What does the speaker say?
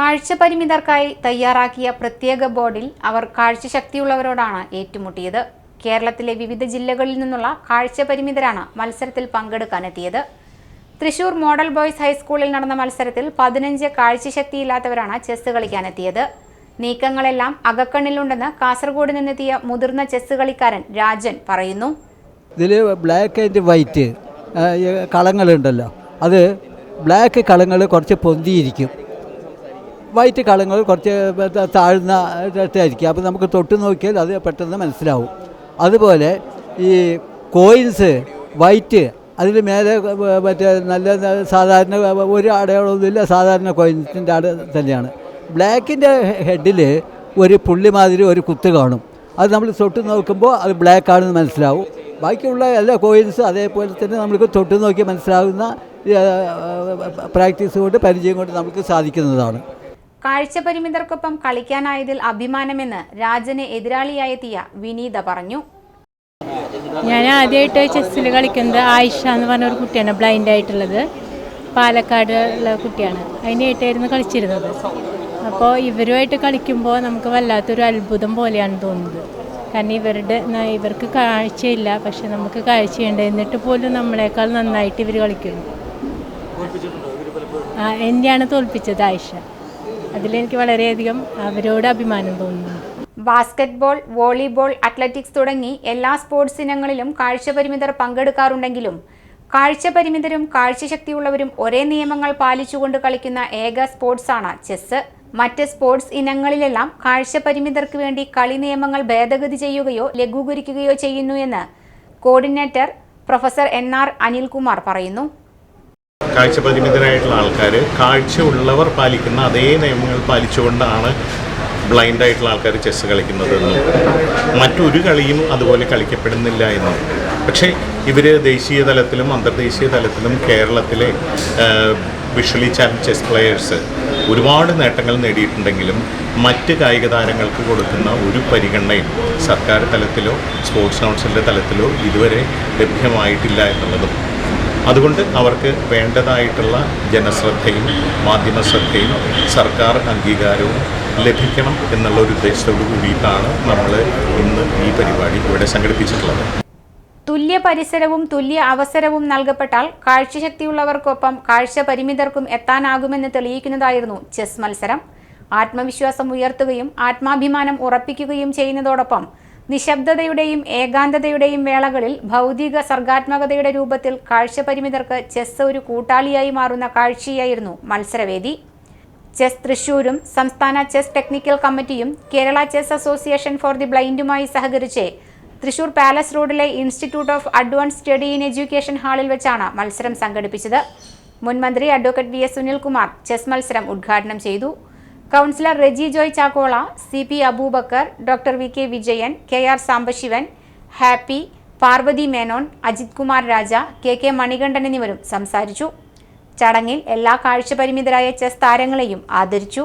കാഴ്ച പരിമിതർക്കായി തയ്യാറാക്കിയ പ്രത്യേക ബോർഡിൽ അവർ കാഴ്ചശക്തിയുള്ളവരോടാണ് ഏറ്റുമുട്ടിയത്. കേരളത്തിലെ വിവിധ ജില്ലകളിൽ നിന്നുള്ള കാഴ്ച പരിമിതരാണ് മത്സരത്തിൽ പങ്കെടുക്കാനെത്തിയത്. തൃശൂർ മോഡൽ ബോയ്സ് ഹൈസ്കൂളിൽ നടന്ന മത്സരത്തിൽ പതിനഞ്ച് കാഴ്ചശക്തിയില്ലാത്തവരാണ് ചെസ് കളിക്കാനെത്തിയത്. നീക്കങ്ങളെല്ലാം അകക്കണ്ണിലുണ്ടെന്ന് കാസർഗോഡ് നിന്നെത്തിയ മുതിർന്ന ചെസ് കളിക്കാരൻ രാജൻ പറയുന്നു. ഇതിൽ ബ്ലാക്ക് ആൻഡ് വൈറ്റ് കളങ്ങളുണ്ടല്ലോ. അത് ബ്ലാക്ക് കളങ്ങൾ കുറച്ച് പൊന്തിയിരിക്കും. വൈറ്റ് കളങ്ങൾ കുറച്ച് താഴ്ന്ന ആയിരിക്കും അപ്പോൾ നമുക്ക് തൊട്ട് നോക്കിയാൽ അത് പെട്ടെന്ന് മനസ്സിലാവും. അതുപോലെ ഈ കോയിൻസ് വൈറ്റ് അതിന് മേലെ മറ്റേ നല്ല സാധാരണ ഒരു അടയാളമൊന്നുമില്ല സാധാരണ കോയിൻസിന്റെ അട തന്നെയാണ്. ബ്ലാക്കിന്റെ ഹെഡിൽ ഒരു പുള്ളി മാതിരി ഒരു കുത്ത് കാണും. അത് നമ്മൾ തൊട്ട് നോക്കുമ്പോൾ അത് ബ്ലാക്ക് ആണെന്ന് മനസ്സിലാവും. ബാക്കിയുള്ള എല്ലാ കോയിൻസും അതേപോലെ തന്നെ നമുക്ക് തൊട്ട് നോക്കി മനസ്സിലാകുന്ന പ്രാക്ടീസ് കൊണ്ട് പരിചയം കൊണ്ട് നമുക്ക് സാധിക്കുന്നതാണ്. കാഴ്ച പരിമിതർക്കൊപ്പം കളിക്കാനായതിൽ അഭിമാനമെന്ന് രാജന് എതിരാളിയായെത്തിയ വിനീത പറഞ്ഞു. ഞാൻ ആദ്യമായിട്ട് ചെസ്സിൽ കളിക്കുന്നത് ആയിഷ എന്ന് പറഞ്ഞ ഒരു കുട്ടിയാണ് ബ്ലൈൻഡ് ആയിട്ടുള്ളത്. പാലക്കാട് ഉള്ള കുട്ടിയാണ്. അതിനായിട്ടായിരുന്നു കളിച്ചിരുന്നത്. അപ്പോൾ ഇവരുമായിട്ട് കളിക്കുമ്പോൾ നമുക്ക് വല്ലാത്തൊരു അത്ഭുതം പോലെയാണ് തോന്നുന്നത്. കാരണം ഇവരുടെ ഇവർക്ക് കാഴ്ചയില്ല പക്ഷെ നമുക്ക് കാഴ്ചയുണ്ട് എന്നിട്ട് പോലും നമ്മളെക്കാൾ നന്നായിട്ട് ഇവർ കളിക്കുന്നു. എന്നെയാണ് തോൽപ്പിച്ചത് ആയിഷ. അതിലെനിക്ക് വളരെയധികം അവരോട് അഭിമാനം തോന്നുന്നു. ബാസ്കറ്റ്ബോൾ വോളിബോൾ അത്ലറ്റിക്സ് തുടങ്ങി എല്ലാ സ്പോർട്സ് ഇനങ്ങളിലും കാഴ്ചപരിമിതർ പങ്കെടുക്കാറുണ്ടെങ്കിലും കാഴ്ചപരിമിതരും കാഴ്ചശക്തിയുള്ളവരും ഒരേ നിയമങ്ങൾ പാലിച്ചുകൊണ്ട് കളിക്കുന്ന ഏക സ്പോർട്സാണ് ചെസ് മറ്റ് സ്പോർട്സ് ഇനങ്ങളിലെല്ലാം കാഴ്ചപരിമിതർക്ക് വേണ്ടി കളി നിയമങ്ങൾ ഭേദഗതി ചെയ്യുകയോ ലഘൂകരിക്കുകയോ ചെയ്യുന്നു എന്ന് coordinator professor N R Anilkumar പറയുന്നു. കാഴ്ച പരിമിതരായിട്ടുള്ള ആൾക്കാർ കാഴ്ച ഉള്ളവർ പാലിക്കുന്ന അതേ നിയമങ്ങൾ പാലിച്ചുകൊണ്ടാണ് ബ്ലൈൻഡ് ആയിട്ടുള്ള ആൾക്കാർ ചെസ്സ് കളിക്കുന്നതെന്നും മറ്റൊരു കളിയും അതുപോലെ കളിക്കപ്പെടുന്നില്ല എന്നും. പക്ഷേ ഇവർ ദേശീയ തലത്തിലും അന്തർദേശീയ തലത്തിലും കേരളത്തിലെ വിഷ്വലി ചാലഞ്ച് ചെസ് പ്ലെയേഴ്സ് ഒരുപാട് നേട്ടങ്ങൾ നേടിയിട്ടുണ്ടെങ്കിലും മറ്റ് കായിക താരങ്ങൾക്ക് കൊടുക്കുന്ന ഒരു പരിഗണനയും സർക്കാർ തലത്തിലോ സ്പോർട്സ് കൗൺസിലിന്റെ തലത്തിലോ ഇതുവരെ ലഭ്യമായിട്ടില്ല എന്നുള്ളതും അതുകൊണ്ട് അവർക്ക് വേണ്ടതായിട്ടുള്ള ജനശ്രദ്ധയും മാധ്യമ ശ്രദ്ധയും സർക്കാർ അംഗീകാരവും ലഭിക്കണം എന്നുള്ള ഒരു ഉദ്ദേശത്തോടു കൂടിയിട്ടാണ് നമ്മൾ ഇന്ന് ഈ പരിപാടി ഇവിടെ സംഘടിപ്പിച്ചിട്ടുള്ളത്. തുല്യ പരിസരവും തുല്യ അവസരവും നൽകപ്പെട്ടാൽ കാഴ്ചശക്തിയുള്ളവർക്കൊപ്പം കാഴ്ച പരിമിതർക്കും എത്താനാകുമെന്ന് തെളിയിക്കുന്നതായിരുന്നു ചെസ് മത്സരം. ആത്മവിശ്വാസം ഉയർത്തുകയും ആത്മാഭിമാനം ഉറപ്പിക്കുകയും ചെയ്യുന്നതോടൊപ്പം നിശബ്ദതയുടെയും ഏകാന്തതയുടെയും വേളകളിൽ ഭൗതിക സർഗാത്മകതയുടെ രൂപത്തിൽ കാഴ്ചപരിമിതർക്ക് ചെസ് ഒരു കൂട്ടാളിയായി മാറുന്ന കാഴ്ചയായിരുന്നു മത്സരവേദി. ചെസ് തൃശൂരും സംസ്ഥാന ചെസ് ടെക്നിക്കൽ കമ്മിറ്റിയും Kerala chess association for the ബ്ലൈൻഡുമായി സഹകരിച്ച് തൃശൂർ പാലസ് റോഡിലെ institute of advance study in education ഹാളിൽ വെച്ചാണ് മത്സരം സംഘടിപ്പിച്ചത്. മുൻമന്ത്രി advocate V S Sunilkumar chess മത്സരം ഉദ്ഘാടനം ചെയ്തു. Councillor Reji Joy Chakkola C P Abubacker doctor V K Vijayan K R Sambasivan Happy Parvathy Menon Ajith Kumar Raja K K Manikandan എന്നിവരും സംസാരിച്ചു. ചടങ്ങിൽ എല്ലാ കാഴ്ചപരിമിതരായ ചെസ് താരങ്ങളെയും ആദരിച്ചു.